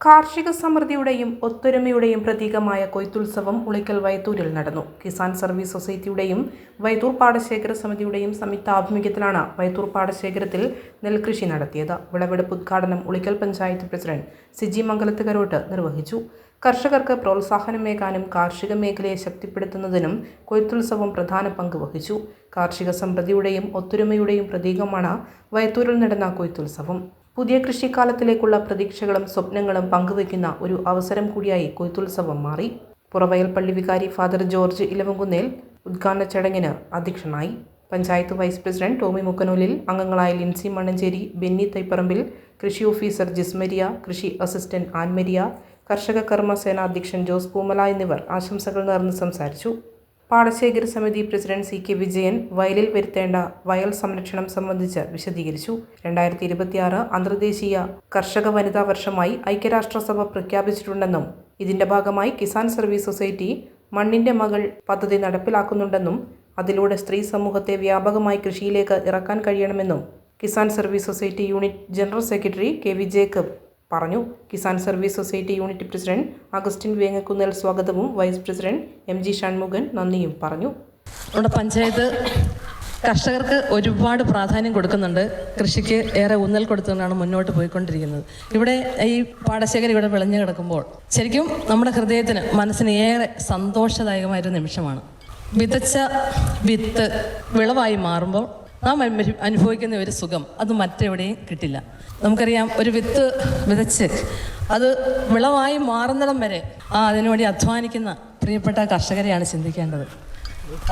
കാർഷിക സമൃദ്ധിയുടെയും ഒത്തൊരുമയുടെയും പ്രതീകമായ കൊയ്ത്തുത്സവം ഉളിക്കൽ വൈത്തൂരിൽ നടന്നു. കിസാൻ സർവീസ് സൊസൈറ്റിയുടെയും വൈത്തൂർ പാടശേഖര സമിതിയുടെയും സംയുക്ത ആഭിമുഖ്യത്തിലാണ് വൈത്തൂർ പാടശേഖരത്തിൽ നെൽകൃഷി നടത്തിയത്. വിളവെടുപ്പ് ഉദ്ഘാടനം ഉളിക്കൽ പഞ്ചായത്ത് പ്രസിഡന്റ് സിജി മംഗലത്ത് കരോട്ട് നിർവഹിച്ചു. കർഷകർക്ക് പ്രോത്സാഹനമേകാനും കാർഷിക മേഖലയെ ശക്തിപ്പെടുത്തുന്നതിനും കൊയ്ത്തുത്സവം പ്രധാന പങ്ക് വഹിച്ചു. കാർഷിക സമൃദ്ധിയുടെയും ഒത്തൊരുമയുടെയും പ്രതീകമാണ് വൈത്തൂരിൽ നടന്ന കൊയ്ത്തുത്സവം. പുതിയ കൃഷിക്കാലത്തിലേക്കുള്ള പ്രതീക്ഷകളും സ്വപ്നങ്ങളും പങ്കുവയ്ക്കുന്ന ഒരു അവസരം കൂടിയായി കൊയ്ത്തുത്സവം മാറി. പുറവയൽ പള്ളി വികാരി ഫാദർ ജോർജ് ഇലവങ്കുന്നേൽ ഉദ്ഘാടന ചടങ്ങിന് അധ്യക്ഷനായി. പഞ്ചായത്ത് വൈസ് പ്രസിഡന്റ് ടോമി മുക്കനൂലിൽ അംഗങ്ങളായ ലിൻസി മണ്ണഞ്ചേരി ബെന്നി തൈപ്പറമ്പിൽ കൃഷി ഓഫീസർ ജിസ്മരിയ കൃഷി അസിസ്റ്റന്റ് ആൻമരിയ കർഷക കർമ്മസേന അധ്യക്ഷൻ ജോസ് പൂമല എന്നിവർ ആശംസകൾ നേർന്ന് സംസാരിച്ചു. പാടശേഖര സമിതി പ്രസിഡന്റ് സി കെ വിജയൻ വയലിൽ വരുത്തേണ്ട വയൽ സംരക്ഷണം സംബന്ധിച്ച് വിശദീകരിച്ചു. രണ്ടായിരത്തി ഇരുപത്തിയാറ് അന്തർദേശീയ കർഷക വനിതാ വർഷമായി ഐക്യരാഷ്ട്രസഭ പ്രഖ്യാപിച്ചിട്ടുണ്ടെന്നും ഇതിന്റെ ഭാഗമായി കിസാൻ സർവീസ് സൊസൈറ്റി മണ്ണിന്റെ മകൾ പദ്ധതി നടപ്പിലാക്കുന്നുണ്ടെന്നും അതിലൂടെ സ്ത്രീ സമൂഹത്തെ വ്യാപകമായി കൃഷിയിലേക്ക് ഇറക്കാൻ കഴിയണമെന്നും Kisan service society unit general secretary K V Jacob പറഞ്ഞു. Kisan service society unit president Augustine Vengakunnel സ്വാഗതവും. Vice president M G Shanmughan നന്ദിയും പറഞ്ഞു. നമ്മുടെ പഞ്ചായത്ത് കർഷകർക്ക് ഒരുപാട് പ്രാധാന്യം കൊടുക്കുന്നുണ്ട്. കൃഷിക്ക് ഏറെ ഊന്നൽ കൊടുത്തുകൊണ്ടാണ് മുന്നോട്ട് പോയിക്കൊണ്ടിരിക്കുന്നത്. ഇവിടെ ഈ പാടശേഖരം ഇവിടെ വിളഞ്ഞു കിടക്കുമ്പോൾ ശരിക്കും നമ്മുടെ ഹൃദയത്തിന് മനസ്സിന് ഏറെ സന്തോഷദായകമായൊരു നിമിഷമാണ്. വിതച്ച വിത്ത് വിളവായി മാറുമ്പോൾ നാം അനു- അനുഭവിക്കുന്ന ഒരു സുഖം. അത് മറ്റെവിടെയും കിട്ടില്ല. നമുക്കറിയാം ഒരു വിത്ത് വിതച്ച് അത് വിളവായി മാറുന്നിടം വരെ ആ അതിനുവേണ്ടി അധ്വാനിക്കുന്ന പ്രിയപ്പെട്ട കർഷകരെയാണ് ചിന്തിക്കേണ്ടത്.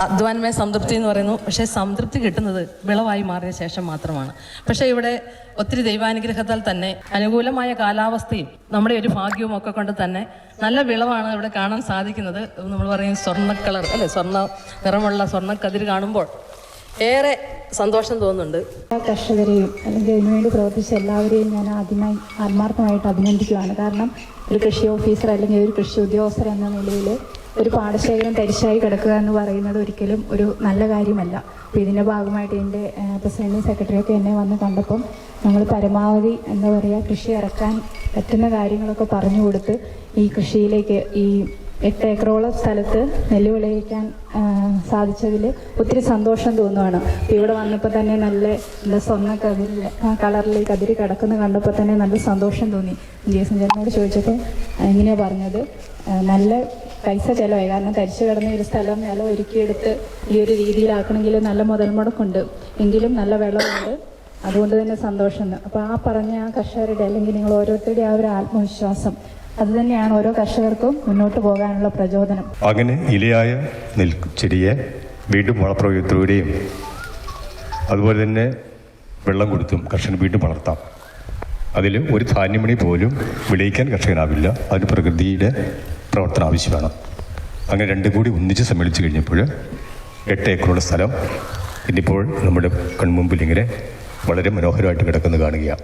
അധ്വാനമേ സംതൃപ്തി എന്ന് പറയുന്നു. പക്ഷേ സംതൃപ്തി കിട്ടുന്നത് വിളവായി മാറിയ ശേഷം മാത്രമാണ്. പക്ഷേ ഇവിടെ ഒത്തിരി ദൈവാനുഗ്രഹത്താൽ തന്നെ അനുകൂലമായ കാലാവസ്ഥയും നമ്മുടെ ഒരു ഭാഗ്യവും ഒക്കെ കൊണ്ട് തന്നെ നല്ല വിളവാണ് ഇവിടെ കാണാൻ സാധിക്കുന്നത്. നമ്മൾ പറയും സ്വർണ കളർ അല്ലെ? സ്വർണ നിറമുള്ള സ്വർണക്കതിര് കാണുമ്പോൾ ഏറെ സന്തോഷം തോന്നുന്നുണ്ട്. എല്ലാ കർഷകരെയും അല്ലെങ്കിൽ അതിനുവേണ്ടി പ്രവർത്തിച്ച എല്ലാവരെയും ഞാൻ ആദ്യമായി ആത്മാർത്ഥമായിട്ട് അഭിനന്ദിക്കുകയാണ്. കാരണം ഒരു കൃഷി ഓഫീസർ അല്ലെങ്കിൽ ഒരു കൃഷി ഉദ്യോഗസ്ഥർ എന്ന നിലയിൽ ഒരു പാടശേഖരം തരിശായി കിടക്കുക എന്ന് പറയുന്നത് ഒരിക്കലും ഒരു നല്ല കാര്യമല്ല. അപ്പോൾ ഇതിന്റെ ഭാഗമായിട്ട് എന്റെ പ്രസിഡന്റും സെക്രട്ടറിയൊക്കെ എന്നെ വന്ന് കണ്ടപ്പം ഞങ്ങൾ പരമാവധി എന്താ പറയുക കൃഷി ഇറക്കാൻ പറ്റുന്ന കാര്യങ്ങളൊക്കെ പറഞ്ഞു കൊടുത്ത് ഈ കൃഷിയിലേക്ക് ഈ എട്ട് ഏക്കറോളം സ്ഥലത്ത് നെല്ല് വിളയിക്കാൻ സാധിച്ചതിൽ ഒത്തിരി സന്തോഷം തോന്നുവാണ്. ഇവിടെ വന്നപ്പോൾ തന്നെ നല്ല എന്താ സ്വർണ കതിരിൽ കളറിൽ കതിരി കിടക്കുന്ന കണ്ടപ്പോൾ തന്നെ നല്ല സന്തോഷം തോന്നി. ജേസൻ ചേട്ടനോട് ചോദിച്ചപ്പോൾ എങ്ങനെയാണ് പറഞ്ഞത്? നല്ല പൈസ ചിലവായി. കാരണം തരിച്ചു കിടന്ന ഒരു സ്ഥലം നില ഒരുക്കിയെടുത്ത് ഈ ഒരു രീതിയിലാക്കണമെങ്കിൽ നല്ല മുതൽ മുടക്കുണ്ട് എങ്കിലും നല്ല വെള്ളമുണ്ട്. അതുകൊണ്ട് തന്നെ സന്തോഷം. അപ്പോൾ ആ പറഞ്ഞ ആ കർഷകരുടെ അല്ലെങ്കിൽ നിങ്ങൾ ഓരോരുത്തരുടെയും ആ ഒരു ആത്മവിശ്വാസം അത് തന്നെയാണ് ഓരോ കർഷകർക്കും മുന്നോട്ട് പോകാനുള്ള പ്രചോദനം. അങ്ങനെ ഇലയായ നെൽ ചെടിയെ വീണ്ടും വളപ്രയോഗത്തിലൂടെയും അതുപോലെ തന്നെ വെള്ളം കൊടുത്തും കർഷകൻ വീണ്ടും വളർത്താം. അതിൽ ഒരു ധാന്യമണി പോലും വിളയിക്കാൻ കർഷകനാവില്ല. അതിന് പ്രകൃതിയുടെ പ്രവർത്തനം ആവശ്യമാണ്. അങ്ങനെ രണ്ടും കൂടി ഒന്നിച്ച് സമ്മേളിച്ച് കഴിഞ്ഞപ്പോൾ എട്ട് ഏക്കറുള്ള സ്ഥലം ഇന്നിപ്പോൾ നമ്മുടെ കൺമുമ്പിൽ ഇങ്ങനെ വളരെ മനോഹരമായിട്ട് കിടക്കുന്നത് കാണുകയാണ്.